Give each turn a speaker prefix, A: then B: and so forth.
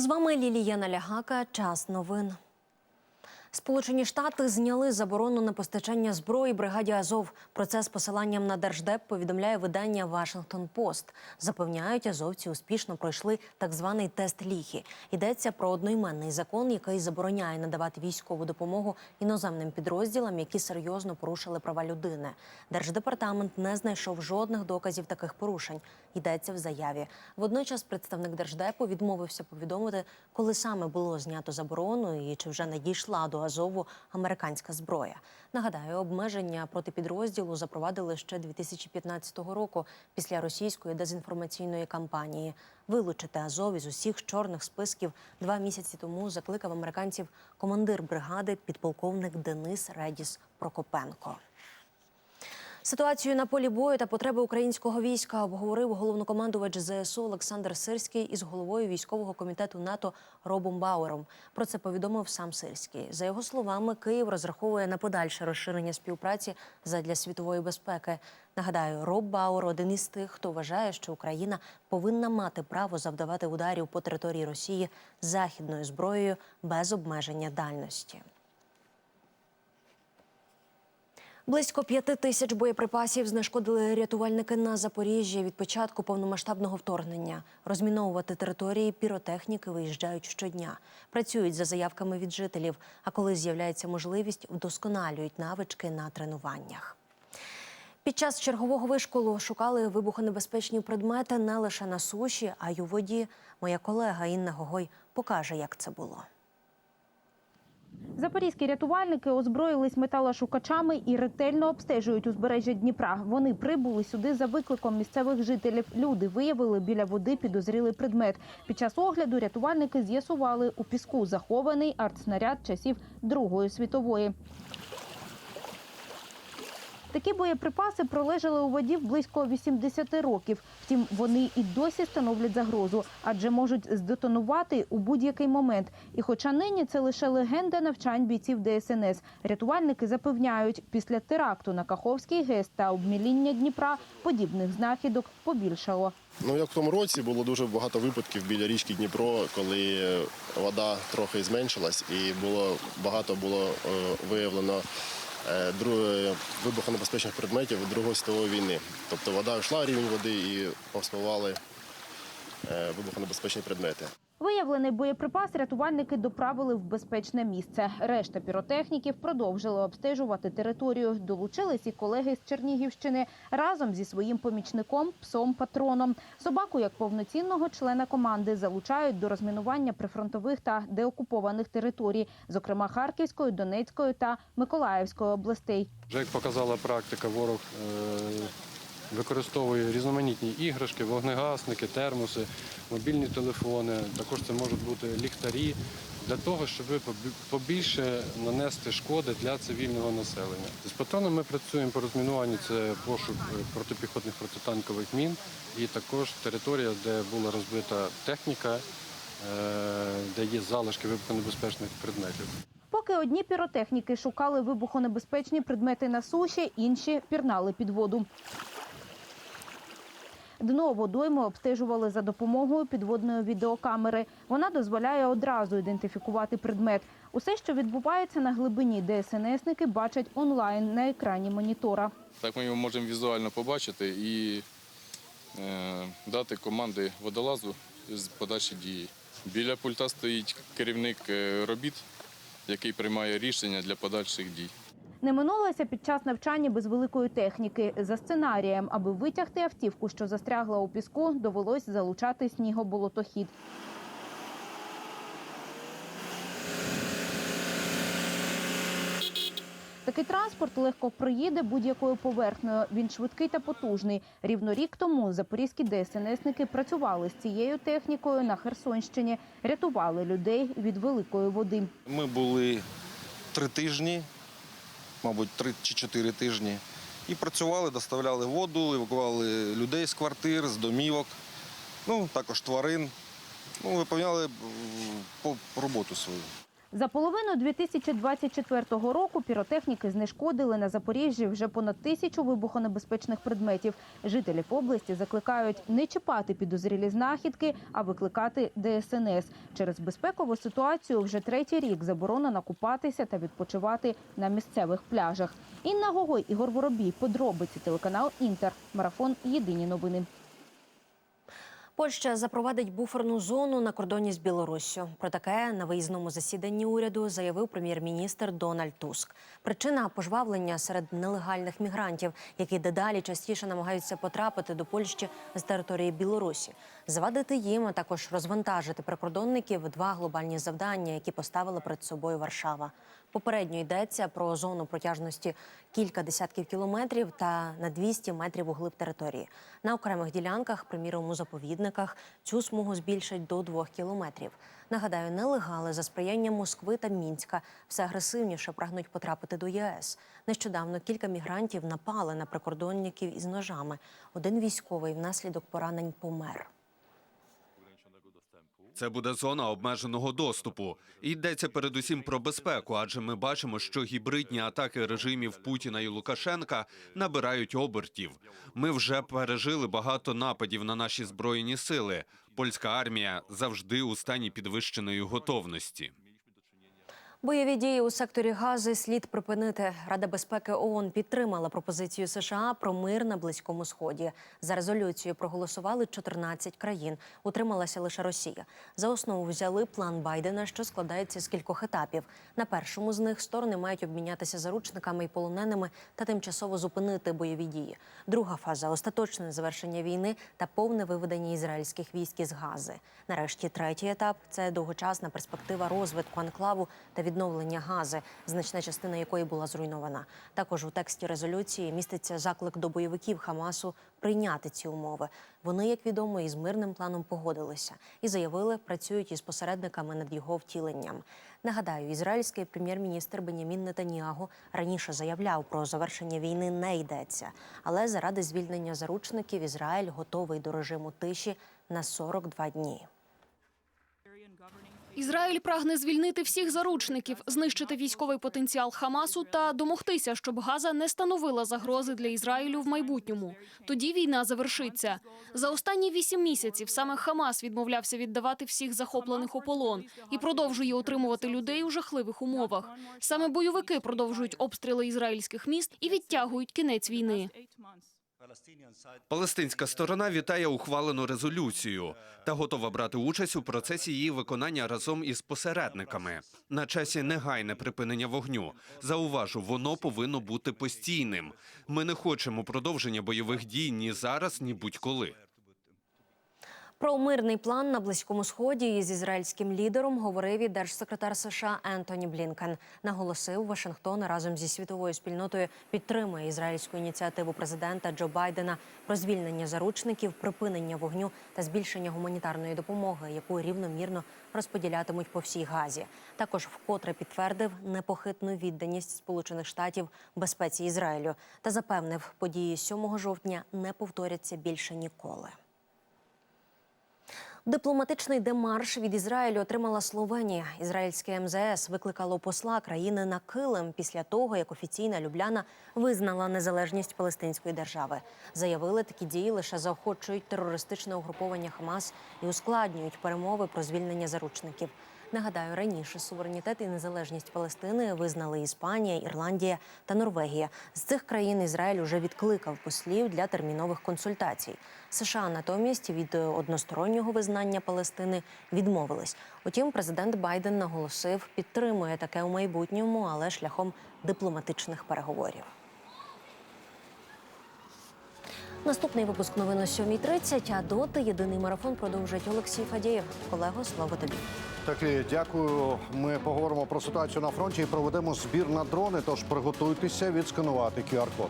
A: З вами Лілія Налягака. Час новин. Сполучені Штати зняли заборону на постачання зброї бригаді Азов. Про це з посиланням на держдеп повідомляє видання Вашингтон Пост. Запевняють, азовці успішно пройшли так званий тест ліхі. Йдеться про одноіменний закон, який забороняє надавати військову допомогу іноземним підрозділам, які серйозно порушили права людини. Держдепартамент не знайшов жодних доказів таких порушень. Йдеться в заяві. Водночас представник держдепу відмовився повідомити, коли саме було знято заборону і чи вже надійшла до Азову американська зброя. Нагадаю, обмеження проти підрозділу запровадили ще 2015 року після російської дезінформаційної кампанії. Вилучити Азов із усіх чорних списків два місяці тому закликав американців командир бригади підполковник Денис Редіс Прокопенко. Ситуацію на полі бою та потреби українського війська обговорив головнокомандувач ЗСУ Олександр Сирський із головою військового комітету НАТО Робом Бауером. Про це повідомив сам Сирський. За його словами, Київ розраховує на подальше розширення співпраці задля світової безпеки. Нагадаю, Роб Бауер один із тих, хто вважає, що Україна повинна мати право завдавати ударів по території Росії західною зброєю без обмеження дальності. Близько п'яти тисяч боєприпасів знешкодили рятувальники на Запоріжжі від початку повномасштабного вторгнення. Розміновувати території піротехніки виїжджають щодня. Працюють за заявками від жителів. А коли з'являється можливість, вдосконалюють навички на тренуваннях. Під час чергового вишколу шукали вибухонебезпечні предмети не лише на суші, а й у воді. Моя колега Інна Гогой покаже, як це було.
B: Запорізькі рятувальники озброїлись металошукачами і ретельно обстежують узбережжя Дніпра. Вони прибули сюди за викликом місцевих жителів. Люди виявили біля води підозрілий предмет. Під час огляду рятувальники з'ясували у піску захований артснаряд часів Другої світової. Такі боєприпаси пролежали у воді близько 80 років. Втім, вони і досі становлять загрозу, адже можуть здетонувати у будь-який момент. І хоча нині це лише легенда навчань бійців ДСНС, рятувальники запевняють, після теракту на Каховський ГЕС та обміління Дніпра подібних знахідок побільшало.
C: Ну, як в тому році було дуже багато випадків біля річки Дніпро, коли вода трохи зменшилась і було багато було е, виявлено е, вибухонебезпечних предметів Другої світової війни. Тобто вода йшла, рівень води і повспливали е, вибухонебезпечні предмети.
B: Виявлений боєприпас рятувальники доправили в безпечне місце. Решта піротехніків продовжили обстежувати територію. Долучились і колеги з Чернігівщини разом зі своїм помічником псом патроном. Собаку як повноцінного члена команди залучають до розмінування прифронтових та деокупованих територій, зокрема Харківської, Донецької та Миколаївської областей.
D: Вже як показала практика, ворог е, використовує різноманітні іграшки, вогнегасники, термоси, мобільні телефони. Також це можуть бути ліхтарі для того, щоб побі- побільше нанести шкоди для цивільного населення. З патроном ми працюємо по розмінуванню. Це пошук е, протипіхотних протитанкових мін і також територія, де була розбита техніка, е, де є залишки вибухонебезпечних предметів.
B: Поки одні піротехніки шукали вибухонебезпечні предмети на суші, інші пірнали під воду. Дно водойми обстежували за допомогою підводної відеокамери. Вона дозволяє одразу ідентифікувати предмет. Усе, що відбувається на глибині, ДСНСники бачать онлайн на екрані монітора.
E: Так ми його можемо візуально побачити і е, дати команди водолазу з подальші дії. Біля пульта стоїть керівник е, робіт, який приймає рішення для подальших дій.
B: Не минулося під час навчання без великої техніки. За сценарієм, аби витягти автівку, що застрягла у піску, довелось залучати снігоболотохід. Такий транспорт легко проїде будь-якою поверхнею. Він швидкий та потужний. Рівно рік тому запорізькі ДСНСники працювали з цією технікою на Херсонщині, рятували людей від великої води.
F: Ми були три тижні, мабуть, три чи чотири тижні, і працювали, доставляли воду, евакували людей з квартир, з домівок, ну, також тварин. Ну, виповняли роботу свою.
B: За половину 2024 року піротехніки знешкодили на Запоріжжі вже понад тисячу вибухонебезпечних предметів. Жителів області закликають не чіпати підозрілі знахідки, а викликати ДСНС. Через безпекову ситуацію вже третій рік заборонено купатися та відпочивати на місцевих пляжах. Інна Гогой, Ігор Воробій, подробиці телеканал Інтер. Марафон Єдині новини.
A: Польща запровадить буферну зону на кордоні з Білоруссю. Про таке на виїзному засіданні уряду заявив прем'єр-міністр Дональд Туск. Причина пожвавлення серед нелегальних мігрантів, які дедалі частіше намагаються потрапити до Польщі з території Білорусі. Завадити їм, а також розвантажити прикордонників два глобальні завдання, які поставила перед собою Варшава. Попередньо йдеться про зону протяжності кілька десятків кілометрів та на 200 метрів у глиб території. На окремих ділянках, приміром у заповідниках, цю смугу збільшать до двох кілометрів. Нагадаю, нелегали за сприяння Москви та Мінська все агресивніше прагнуть потрапити до ЄС. Нещодавно кілька мігрантів напали на прикордонників із ножами. Один військовий внаслідок поранень помер.
G: Це буде зона обмеженого доступу. І йдеться передусім про безпеку, адже ми бачимо, що гібридні атаки режимів Путіна і Лукашенка набирають обертів. Ми вже пережили багато нападів на наші збройні сили. Польська армія завжди у стані підвищеної готовності.
A: Бойові дії у секторі Гази слід припинити. Рада безпеки ООН підтримала пропозицію США про мир на близькому сході. За резолюцією проголосували 14 країн. Утрималася лише Росія. За основу взяли план Байдена, що складається з кількох етапів. На першому з них сторони мають обмінятися заручниками і полоненими та тимчасово зупинити бойові дії. Друга фаза остаточне завершення війни та повне виведення ізраїльських військ із Гази. Нарешті третій етап це довгочасна перспектива розвитку анклаву та відновлення Гази, значна частина якої була зруйнована. Також у тексті резолюції міститься заклик до бойовиків Хамасу прийняти ці умови. Вони, як відомо, із мирним планом погодилися і заявили, працюють із посередниками над його втіленням. Нагадаю, ізраїльський прем'єр-міністр Бенямін Нетаньягу раніше заявляв про завершення війни не йдеться, але заради звільнення заручників Ізраїль готовий до режиму тиші на 42 дні.
H: Ізраїль прагне звільнити всіх заручників, знищити військовий потенціал Хамасу та домогтися, щоб Газа не становила загрози для Ізраїлю в майбутньому. Тоді війна завершиться. За останні вісім місяців саме Хамас відмовлявся віддавати всіх захоплених у полон і продовжує утримувати людей у жахливих умовах. Саме бойовики продовжують обстріли ізраїльських міст і відтягують кінець війни.
G: Палестинська сторона вітає ухвалену резолюцію та готова брати участь у процесі її виконання разом із посередниками. На часі негайне припинення вогню. Зауважу, воно повинно бути постійним. Ми не хочемо продовження бойових дій ні зараз, ні будь-коли.
A: Про мирний план на близькому сході із ізраїльським лідером говорив і держсекретар США Ентоні Блінкен. Наголосив, Вашингтон разом зі світовою спільнотою підтримує ізраїльську ініціативу президента Джо Байдена про звільнення заручників, припинення вогню та збільшення гуманітарної допомоги, яку рівномірно розподілятимуть по всій газі. Також вкотре підтвердив непохитну відданість Сполучених Штатів безпеці Ізраїлю та запевнив, події 7 жовтня не повторяться більше ніколи. Дипломатичний демарш від Ізраїлю отримала Словенія. Ізраїльське МЗС викликало посла країни на килим після того, як офіційна Любляна визнала незалежність палестинської держави. Заявили, такі дії лише заохочують терористичне угруповання Хамас і ускладнюють перемови про звільнення заручників. Нагадаю, раніше суверенітет і незалежність Палестини визнали Іспанія, Ірландія та Норвегія. З цих країн Ізраїль уже відкликав послів для термінових консультацій. США натомість від одностороннього визнання Палестини відмовились. Утім, президент Байден наголосив, підтримує таке у майбутньому, але шляхом дипломатичних переговорів. Наступний випуск новин о 7.30, а доти єдиний марафон продовжить Олексій Фадєєв. Колего, слово тобі.
I: Так, дякую. Ми поговоримо про ситуацію на фронті і проведемо збір на дрони. Тож приготуйтеся відсканувати QR-код.